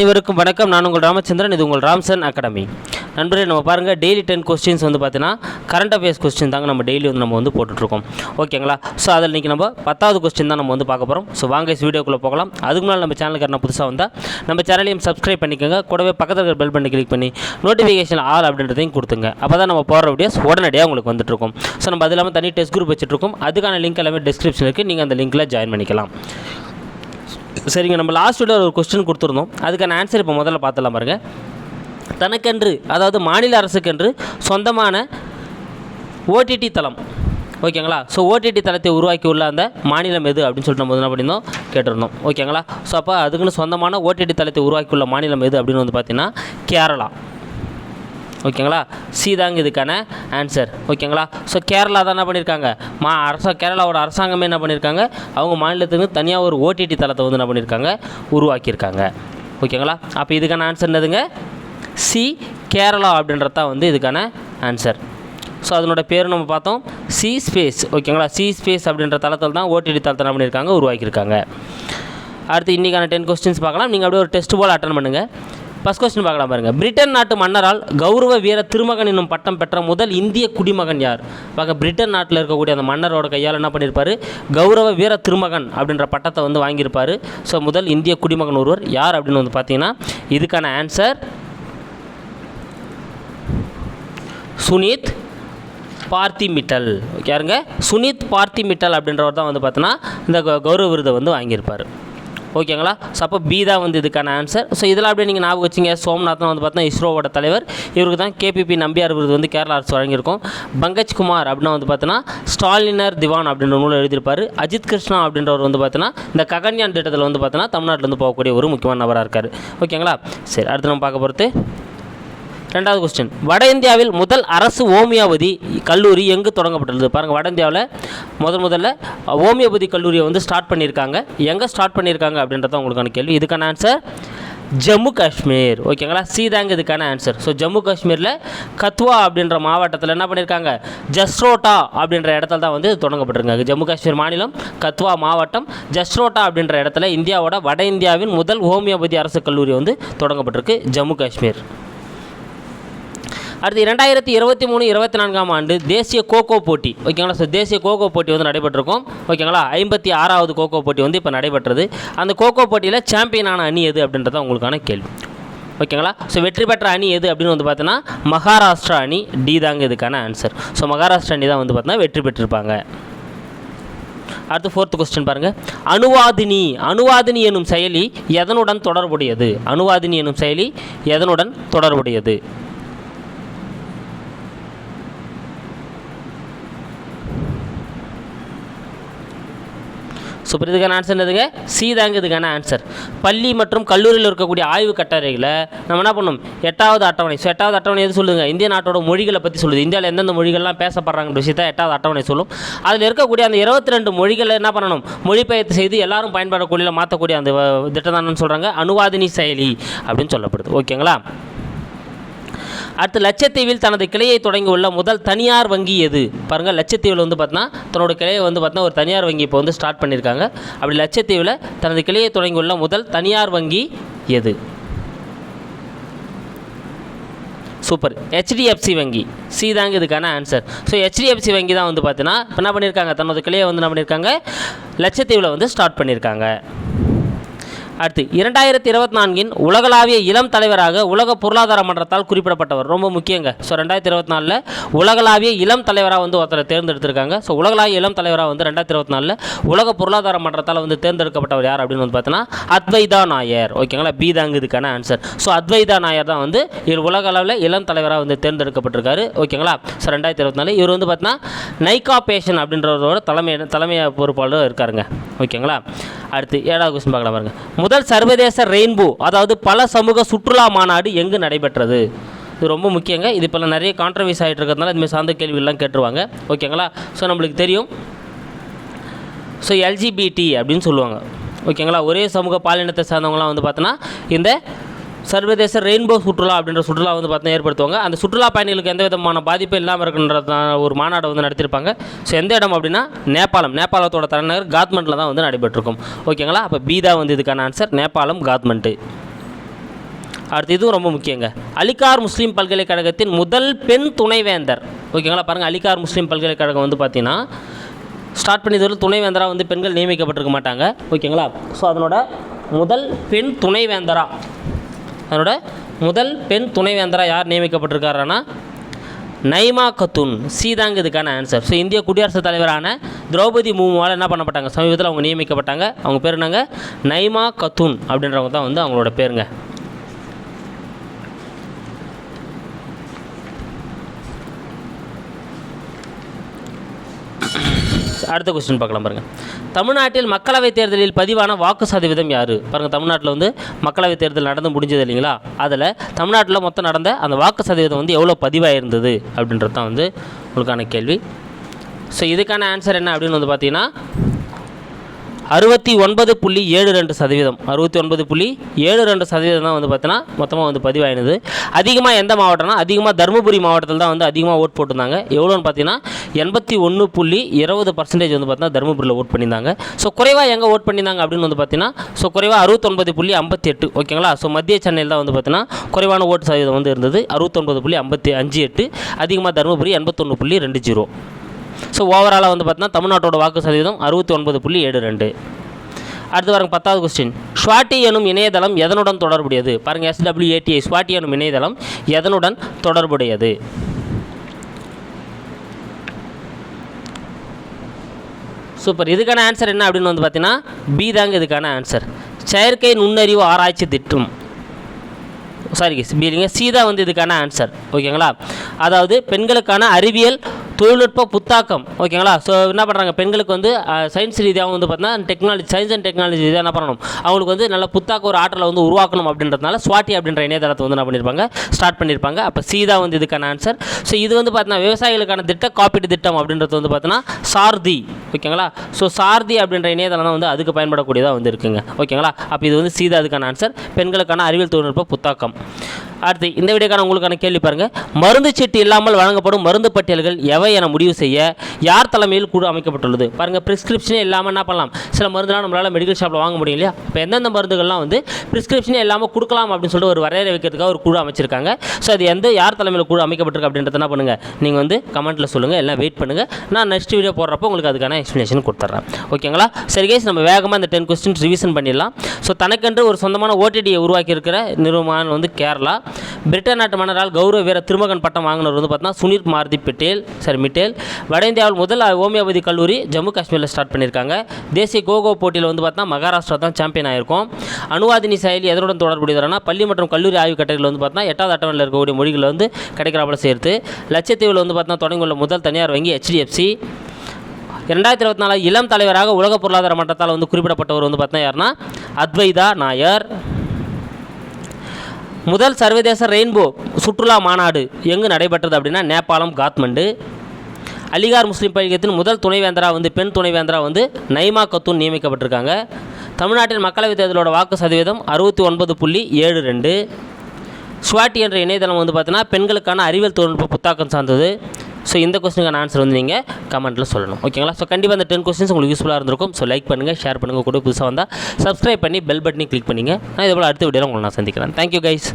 அனைவருக்கும் வணக்கம். நான் உங்கள் ராமச்சந்திரன் இது உங்கள் ராம்சன் அகாடமி. நண்பரே நம்ம பாருங்கள் டெய்லி டென் கொஸ்டின்ஸ் வந்து பார்த்தீங்கன்னா கரண்ட் அஃபேர்ஸ் கொஸ்டின் தாங்க நம்ம டெய்லி வந்து நம்ம வந்து போட்டுட்ருக்கோம். ஓகேங்களா ஸோ அதில் இன்றைக்கி நம்ம பத்தாவது கொஸ்டின் தான் நம்ம வந்து பார்க்க போகிறோம் ஸோ வாங்க வீடியோக்குள்ளே போகலாம். அதுக்கு முன்னால் நம்ம சேனலுக்கு என்ன புதுசாக வந்தால் நம்ம சேனலையும் சப்ஸ்கிரைப் பண்ணிக்கோங்க. கூடவே பக்கத்தில் இருக்கிற பெல் பண்ணி கிளிக் பண்ணி நோட்டிஃபிகேஷன் ஆல் அப்படின்றதையும் கொடுத்துங்க. அப்போ தான் நம்ம போகிற வீடியோஸ் உடனடியாக உங்களுக்கு வந்துட்டுருக்கும் ஸோ நம்ம அது இல்லாமல் தனி டெஸ்ட் குரூப் வச்சுட்ருக்கோம். அதுக்கான லிங்க் எல்லாமே டிஸ்கிரிப்ஷன் இருக்குது நீங்கள் அந்த லிங்க்கில் ஜாயின் பண்ணிக்கலாம். சரிங்க நம்ம லாஸ்ட் வீடியோ ஒரு கொஸ்டின் கொடுத்துருந்தோம். அதுக்கான ஆன்சர் இப்போ முதல்ல பார்த்துலாம் பாருங்க. தனக்கென்று அதாவது மாநில அரசுக்கென்று சொந்தமான ஓடிடி தளம். ஓகேங்களா ஸோ ஓடிடி தளத்தை உருவாக்கி உள்ள அந்த மாநிலம் எது அப்படின்னு சொல்லிட்டு நம்ம என்ன பண்ணியிருந்தோம் கேட்டிருந்தோம். ஓகேங்களா ஸோ அப்போ அதுக்குன்னு சொந்தமான ஓடிடி தளத்தை உருவாக்கி உள்ள மாநிலம் எது அப்படின்னு வந்து பார்த்திங்கன்னா கேரளா. ஓகேங்களா? சி தாங்க இதுக்கான ஆன்சர் ஓகேங்களா? ஸோ கேரளா தான் என்ன பண்ணியிருக்காங்க மா அரச கேரளாவோட அரசாங்கமே என்ன பண்ணியிருக்காங்க அவங்க மாநிலத்துக்கு தனியாக ஒரு ஓடிடி தளத்தை வந்து என்ன பண்ணியிருக்காங்க உருவாக்கியிருக்காங்க. ஓகேங்களா? அப்போ இதுக்கான ஆன்சர் என்னதுங்க? சி கேரளா அப்படின்றது தான் வந்து இதுக்கான ஆன்சர் ஸோ அதனோட பேர் நம்ம பார்த்தோம். சி ஸ்பேஸ் ஓகேங்களா? சி ஸ்பேஸ் அப்படின்ற தளத்தில் தான் ஓடிடி தளத்தை என்ன பண்ணியிருக்காங்க உருவாக்கியிருக்காங்க. அடுத்து இன்றைக்கான டென் கொஸ்டின்ஸ் பார்க்கலாம். நீங்கள் அப்படியே ஒரு டெஸ்ட் போல் அட்டன் பண்ணுங்கள் ஃபஸ்ட் கொஸ்டின் பார்க்கலாம் பாருங்கள் பிரிட்டன் நாட்டு மன்னரால் கௌரவ வீர திருமகன் என்னும் பட்டம் பெற்ற முதல் இந்திய குடிமகன் யார்? பார்க்க பிரிட்டன் நாட்டில் இருக்கக்கூடிய அந்த மன்னரோட கையால் என்ன பண்ணியிருப்பாரு? கௌரவ வீர திருமகன் அப்படின்ற பட்டத்தை வந்து வாங்கியிருப்பார். ஸோ முதல் இந்திய குடிமகன் ஒருவர் யார் அப்படின்னு வந்து பார்த்தீங்கன்னா இதுக்கான ஆன்சர் சுனித் பார்த்தி மிட்டல் யாருங்க? சுனித் பார்த்தி மிட்டல் அப்படின்றவர் தான் வந்து பார்த்தோன்னா இந்த கௌரவ விருதை வந்து வாங்கியிருப்பார். ஓகேங்களா? ஸோ அப்போ பி தான் வந்து இதுக்கான ஆன்சர் ஸோ இதெல்லாம் அப்படியே நீங்கள் ஞாபகம் வச்சிங்க. சோம்நாத்னு வந்து பார்த்தா இஸ்ரோவோட தலைவர். இவருக்கு தான் கேபிபி நம்பியார் விருது வந்து கேரளா அரசு வழங்கியிருக்கும். பங்கஜ் குமார் அப்படின்னா வந்து பார்த்தோன்னா ஸ்டாலினர் திவான் அப்படின்ற நூலை எழுதியிருப்பார். அஜித் கிருஷ்ணா அப்படின்றவர் வந்து பார்த்தோன்னா இந்த ககன்யான் திட்டத்தில் வந்து பார்த்தோன்னா தமிழ்நாட்டிலேருந்து போகக்கூடிய ஒரு முக்கியமான நபராக இருக்கார். ஓகேங்களா? சரி அடுத்து நம்ம பார்க்க போகிறது ரெண்டாவது கொஸ்டின் வட இந்தியாவில் முதல் அரசு ஹோமியோபதி கல்லூரி எங்கு தொடங்கப்பட்டுள்ளது? பாருங்கள் வட இந்தியாவில் முதல் முதல்ல ஹோமியோபதி கல்லூரியை வந்து ஸ்டார்ட் பண்ணியிருக்காங்க. எங்கே ஸ்டார்ட் பண்ணியிருக்காங்க அப்படின்றத உங்களுக்கான கேள்வி. இதுக்கான ஆன்சர் ஜம்மு காஷ்மீர். ஓகேங்களா சீதாங்க இதுக்கான ஆன்சர் ஸோ ஜம்மு காஷ்மீரில் கத்வா அப்படின்ற மாவட்டத்தில் என்ன பண்ணியிருக்காங்க? ஜஸ்ரோட்டா அப்படின்ற இடத்துல தான் வந்து தொடங்கப்பட்டிருக்காங்க. ஜம்மு காஷ்மீர் மாநிலம் கத்வா மாவட்டம் ஜஸ்ரோட்டா அப்படின்ற இடத்துல இந்தியாவோட வட இந்தியாவின் முதல் ஹோமியோபதி அரசு கல்லூரி வந்து தொடங்கப்பட்டிருக்கு ஜம்மு காஷ்மீர். அடுத்து இரண்டாயிரத்தி இருபத்தி மூணு இருபத்தி நான்காம் ஆண்டு தேசிய கோகோ போட்டி. ஓகேங்களா? ஸோ தேசிய கோகோ போட்டி வந்து நடைபெற்றிருக்கும். ஓகேங்களா? ஐம்பத்தி ஆறாவது கோகோ போட்டி வந்து இப்போ நடைபெற்றது. அந்த கோகோ போட்டியில் சாம்பியனான அணி எது அப்படின்றத உங்களுக்கான கேள்வி. ஓகேங்களா? ஸோ வெற்றி பெற்ற அணி எது அப்படின்னு வந்து பார்த்தோன்னா மகாராஷ்டிரா அணி. டி தாங்க இதுக்கான ஆன்சர் ஸோ மகாராஷ்டிரா அணி தான் வந்து பார்த்தோன்னா வெற்றி பெற்றிருப்பாங்க. அடுத்து ஃபோர்த் கொஸ்டின் பாருங்கள் அணுவாதினி அணுவாதினி எனும் செயலி எதனுடன் தொடர்புடையது? அணுவாதினி எனும் செயலி எதனுடன் தொடர்புடையது? ஸோ இப்போ இதுக்கான ஆன்சர் என்னதுங்க சி தாங்க இதுக்கான ஆன்சர் பள்ளி மற்றும் கல்லூரியில் இருக்கக்கூடிய ஆய்வு கட்டுரைகளை நம்ம என்ன பண்ணணும் எட்டாவது அட்டவணை. ஸோ எட்டாவது அட்டவணை எது சொல்லுங்க இந்திய நாட்டோட மொழிகளை பற்றி சொல்லுது. இந்தியாவில் எந்தெந்த மொழிகள்லாம் பேசப்படுறாங்கன்ற விஷயத்தை எட்டாவது அட்டவணை சொல்லும். அதில் இருக்கக்கூடிய அந்த இருபத்தி ரெண்டு மொழிகளை என்ன பண்ணணும்? மொழிபெயர்த்து செய்து எல்லாரும் பயன்படக்கூடிய மாற்றக்கூடிய அந்த திட்டம் தான் சொல்கிறாங்க அனுவாதினி செயலி அப்படின்னு சொல்லப்படுது. ஓகேங்களா? அடுத்து லட்சத்தீவில் தனது கிளையை தொடங்கியுள்ள முதல் தனியார் வங்கி எது? பாருங்கள் லட்சத்தீவில் வந்து பார்த்தீங்கன்னா தன்னோட கிளையை வந்து பார்த்தீங்கன்னா ஒரு தனியார் வங்கி இப்போ வந்து ஸ்டார்ட் பண்ணியிருக்காங்க அப்படி லட்சத்தீவில் தனது கிளையை தொடங்கியுள்ள முதல் தனியார் வங்கி எது? சூப்பர். ஹெச்டிஎஃப்சி வங்கி. சி தாங்க இதுக்கான ஆன்சர் ஸோ ஹெச்டிஎஃப்சி வங்கி தான் வந்து பார்த்தீங்கன்னா என்ன பண்ணியிருக்காங்க தன்னோட கிளையை வந்து என்ன பண்ணியிருக்காங்க லட்சத்தீவில் வந்து ஸ்டார்ட் பண்ணியிருக்காங்க அடுத்து இரண்டாயிரத்தி இருபத்தி நான்கின் உலகளாவிய இளம் தலைவராக உலக பொருளாதார மன்றத்தால் குறிப்பிடப்பட்டவர். ரொம்ப முக்கியங்க. ஸோ ரெண்டாயிரத்தி இருபத்தி நாலில் உலகளாவிய இளம் தலைவராக வந்து ஒருத்தரை தேர்ந்தெடுத்திருக்காங்க. ஸோ உலகளாவிய இளம் தலைவராக வந்து ரெண்டாயிரத்தி இருபத்தி நாலில் உலக பொருளாதார மன்றத்தால் வந்து தேர்ந்தெடுக்கப்பட்டவர் யார் அப்படின்னு வந்து பார்த்தீங்கன்னா அத்வைதா நாயர். ஓகேங்களா பி தாங்க இதுக்கான ஆன்சர் ஸோ அத்வைதா நாயர் தான் வந்து இவர் உலக அளவில் இளம் தலைவராக வந்து தேர்ந்தெடுக்கப்பட்டிருக்காரு. ஓகேங்களா ஸோ ரெண்டாயிரத்தி இருபத்தி நாலு இவர் வந்து பார்த்தீங்கன்னா நைகா பேஷன் அப்படின்றவரோட தலைமை தலைமை பொறுப்பாளர் இருக்காருங்க. ஓகேங்களா அடுத்து ஏழாவது கொஸ்டின் பார்க்கலாம் பாருங்க. முதல் சர்வதேச ரெயின்போ அதாவது பல சமூக சுற்றுலா மாநாடு எங்கு நடைபெற்றது? இது ரொம்ப முக்கியங்க. இது இப்போல்லாம் நிறைய கான்ட்ரவர்ஸ் ஆகிட்டு இருக்கிறதுனால இதுமாதிரி சார்ந்த கேள்விகள்லாம் கேட்டுருவாங்க. ஓகேங்களா? ஸோ நம்மளுக்கு தெரியும். ஸோ எல்ஜிபிடி அப்படின்னு சொல்லுவாங்க. ஓகேங்களா? ஒரே சமூக பாலினத்தை சார்ந்தவங்களாம் வந்து பார்த்தோன்னா இந்த சர்வதேச ரெயின்போ சுற்றுலா அப்படின்ற சுற்றுலா வந்து பார்த்தீங்கன்னா ஏற்படுத்துவாங்க. அந்த சுற்றுலா பயணிகளுக்கு எந்த விதமான பாதிப்பும் இல்லாமல் இருக்கின்றதான ஒரு மாநாடு வந்து நடத்தியிருப்பாங்க. ஸோ எந்த இடம் அப்படின்னா நேபாளம். நேபாளத்தோட தலைநகர் காத்மண்டில் தான் வந்து நடைபெற்றிருக்கும். ஓகேங்களா அப்போ பீதா வந்து இதுக்கான ஆன்சர் நேபாளம் காத்மண்ட்டு அடுத்து இதுவும் ரொம்ப முக்கியங்க. அலிகார் முஸ்லீம் பல்கலைக்கழகத்தின் முதல் பெண் துணைவேந்தர். ஓகேங்களா பாருங்கள் அலிகார் முஸ்லீம் பல்கலைக்கழகம் வந்து பார்த்தீங்கன்னா ஸ்டார்ட் பண்ணியதில் துணைவேந்தராக வந்து பெண்கள் நியமிக்கப்பட்டிருக்க மாட்டாங்க. ஓகேங்களா ஸோ அதனோட முதல் பெண் துணைவேந்தரா. அதனோட முதல் பெண் துணைவேந்தராக யார் நியமிக்கப்பட்டிருக்காருன்னா நைமா கத்துன். சீதாங்க இதுக்கான ஆன்சர் ஸோ இந்திய குடியரசுத் தலைவரான திரௌபதி முர்முவால் என்ன பண்ணப்பட்டாங்க? சமீபத்தில் அவங்க நியமிக்கப்பட்டாங்க. அவங்க பேர் என்னங்க? நைமா கத்துன் அப்படின்றவங்க தான் வந்து அவங்களோட பேருங்க. அடுத்த கொஸ்டின் பார்க்கலாம் பாருங்கள் தமிழ்நாட்டில் மக்களவைத் தேர்தலில் பதிவான வாக்கு சதவீதம் யார்? பாருங்கள் தமிழ்நாட்டில் வந்து மக்களவைத் தேர்தல் நடந்து முடிஞ்சது இல்லைங்களா? அதில் தமிழ்நாட்டில் மொத்தம் நடந்த அந்த வாக்கு சதவீதம் வந்து எவ்வளோ பதிவாயிருந்தது அப்படின்றது தான் வந்து உங்களுக்கான கேள்வி. ஸோ இதுக்கான ஆன்சர் என்ன அப்படின்னு வந்து பார்த்தீங்கன்னா அறுபத்தி ஒன்பது புள்ளி ஏழு ரெண்டு சதவீதம். அறுபத்தி ஒன்பது புள்ளி ஏழு ரெண்டு சதவீதம் தான் வந்து பார்த்தீங்கன்னா மொத்தமாக வந்து பதிவாயினது. அதிகமாக எந்த மாவட்டம்னா அதிகமாக தருமபுரி மாவட்டத்தில் தான் வந்து அதிகமாக ஓட் போட்டிருந்தாங்க. எவ்வளோன்னு பார்த்தீங்கன்னா எண்பத்தி ஒன்று புள்ளி இருபது பர்சன்டேஜ் வந்து பார்த்தீங்கன்னா தருமபுரியில் ஓட் பண்ணியிருந்தாங்க. ஸோ குறைவாக எங்கே ஓட் பண்ணியிருந்தாங்க அப்படின்னு வந்து பார்த்தீங்கன்னா ஸோ குறைவாக அறுபத்தொன்பது புள்ளி ஐம்பத்தி எட்டு ஓகேங்களா ஸோ மத்திய சென்னையில் தான் வந்து பார்த்தீங்கன்னா குறைவான ஓட்டு சதவீதம் வந்து இருந்தது. அறுபத்தொன்பது புள்ளி ஐம்பத்தி அஞ்சு எட்டு அதிகமாக தருமபுரி எண்பத்தொன்று புள்ளி ரெண்டு ஜீரோ. ஸோ ஓவராலாக வந்து பார்த்தீங்கன்னா தமிழ்நாட்டோட வாக்கு சதவீதம் அறுபத்தி ஒன்பது புள்ளி ஏழு ரெண்டு. அடுத்து பாருங்க பத்தாவது கொஸ்டின் ஸ்வாட்டி எனும் இணையதளம் எதனுடன் தொடர்புடையது? பாருங்கள் எஸ்டபிள்யூஏடிஐ ஸ்வாட்டி எனும் இணையதளம் எதனுடன் தொடர்புடையது? சூப்பர் இதுக்கான ஆன்சர் என்ன அப்படின்னு வந்து பார்த்தீங்கன்னா பி தாங்க இதுக்கான ஆன்சர் செயற்கை நுண்ணறிவு ஆராய்ச்சி திட்டம். சாரி இல்லைங்க. சீதா வந்து இதுக்கான ஆன்சர் ஓகேங்களா அதாவது பெண்களுக்கான அறிவியல் தொழில்நுட்ப புத்தாக்கம். ஓகேங்களா? ஸோ என்ன பண்ணுறாங்க பெண்களுக்கு வந்து சயின்ஸ் ரீதியாக வந்து பார்த்தீங்கன்னா டெக்னாலஜி சயின்ஸ் அண்ட் டெக்னாலஜி இதாக என்ன பண்ணணும்? அவங்களுக்கு வந்து நல்ல புத்தாக்க ஒரு ஆற்றலை வந்து உருவாக்கணும் அப்படின்றதுனால ஸ்வாட்டி அப்படின்ற இணையதளத்தை வந்து என்ன பண்ணியிருப்பாங்க ஸ்டார்ட் பண்ணியிருப்பாங்க அப்போ சீதா வந்து இதுக்கான ஆன்சர் ஸோ இது வந்து பார்த்தீங்கன்னா விவசாயிகளுக்கான திட்ட காப்பீட்டு திட்டம் அப்படின்றது வந்து பார்த்தீங்கன்னா சாரதி. ஓகேங்களா? ஸோ சாரதி அப்படின்ற இணையதளம் தான் வந்து அதுக்கு பயன்படக்கூடியதாக வந்து இருக்குங்க. ஓகேங்களா? அப்போ இது வந்து சீதா அதுக்கான ஆன்சர் பெண்களுக்கான அறிவியல் தொழில்நுட்ப புத்தாக்கம். அடுத்து இந்த வீடியோக்கான உங்களுக்கான கேள்வி பாருங்கள் மருந்து சீட்டு இல்லாமல் வழங்கப்படும் மருந்து பட்டியல்கள் எவை என முடிவு செய்ய யார் தலைமையில் குழு அமைக்கப்பட்டுள்ளது? பாருங்கள் ப்ரிஸ்கிரிப்ஷனே இல்லாமல் என்ன பண்ணலாம்? சில மருந்துலாம் நம்மளால் மெடிக்கல் ஷாப்பில் வாங்க முடியும் இல்லையா? இப்போ எந்தெந்த மருந்துகள்லாம் வந்து ப்ரிஸ்கிரிப்ஷனே இல்லாமல் கொடுக்கலாம் அப்படின்னு சொல்லிட்டு ஒரு வரையறை வைக்கிறதுக்காக ஒரு குழு அமைச்சிருக்காங்க. ஸோ அது எந்த யார் தலைமையில் குழு அமைக்கப்பட்டிருக்கு அப்படின்றத என்ன பண்ணுங்கள் நீங்கள் வந்து கமெண்ட்டில் சொல்லுங்கள் எல்லாம் வெயிட் பண்ணுங்கள் நான் நெக்ஸ்ட் வீடியோ போடுறப்போ உங்களுக்கு அதுக்கான எக்ஸ்ப்ளனேஷன் கொடுத்துட்றேன் ஓகேங்களா சரி கேஸ் நம்ம வேகமாக இந்த டென் கொஸ்டின்ஸ் ரிவிஷன் பண்ணிடலாம். ஸோ தனக்கென்று ஒரு சொந்தமான ஓடிடியை உருவாக்கி இருக்கிற நிறுவனம் வந்து கேரளா. பிரிட்டன் நாட்டு மன்னரால் கௌரவ வீர திருமகன் பட்டம் வாங்கினவர் வந்து பார்த்தீங்கன்னா சுனில் மாருதி பிட்டேல் சாரி மிட்டேல். வட இந்தியாவில் முதல் ஹோமியோபதி கல்லூரி ஜம்மு காஷ்மீரில் ஸ்டார்ட் பண்ணியிருக்காங்க. தேசிய கோகோ போட்டியில் வந்து பார்த்தீங்கன்னா மகாராஷ்டிரா தான் சாம்பியன் ஆயிருக்கும். அணுவாதினி செயலி எதனுடன் தொடர்புடையதுனா? பள்ளி மற்றும் கல்லூரி ஆய்வு கட்டளையில் வந்து பார்த்தீங்கன்னா எட்டாவது அட்டவணையில் இருக்கக்கூடிய மொழிகள் வந்து கிடைக்கிறாப்புல சேர்த்து. லட்சத்தீவில் வந்து பார்த்தீங்கன்னா தொடங்கியுள்ள முதல் தனியார் வங்கி ஹெச்டிஎஃப்சி ரெண்டாயிரத்தி இருபத்தி நாலு இளம் தலைவராக உலக பொருளாதார மன்றத்தால் வந்து குறிப்பிடப்பட்டவர் வந்து பார்த்தீங்கன்னா யாருன்னா? அத்வைதா நாயர். முதல் சர்வதேச ரெயின்போ சுற்றுலா மாநாடு எங்கு நடைபெற்றது அப்படின்னா நேபாளம் காத்மண்டு. அலிகார் முஸ்லீம் பள்ளியத்தின் முதல் துணைவேந்தராக வந்து பெண் துணைவேந்தராக வந்து நைமா கத்தூன் நியமிக்கப்பட்டிருக்காங்க. தமிழ்நாட்டில் மக்களவைத் தேர்தலோட வாக்கு சதவீதம் அறுபத்தி ஒன்பது புள்ளி ஏழு ரெண்டு. ஸ்வாட்டி என்ற இணையதளம் வந்து பார்த்தீங்கன்னா பெண்களுக்கான அறிவியல் தொழில்நுட்ப புத்தாக்கம் சார்ந்தது. ஸோ இந்த கொஸ்டினுக்கான ஆன்சர் வந்து நீங்கள் கமெண்ட்டில் சொல்லணும். ஓகேங்களா ஸோ கண்டிப்பாக அந்த டென் கொஸ்டின்ஸ் உங்களுக்கு யூஸ்ஃபுல்லாக இருந்திருக்கும். ஸோ லைக் பண்ணுங்கள் ஷேர் பண்ணுங்கள் கூட புதுசாக வந்தால் சப்ஸ்கிரைப் பண்ணி பெல் பட்டனையும் கிளிக் பண்ணிங்க. நான் இதே போல் அடுத்த வீடியோவில் உங்களை நான் சந்திக்கிறேன். Thank you guys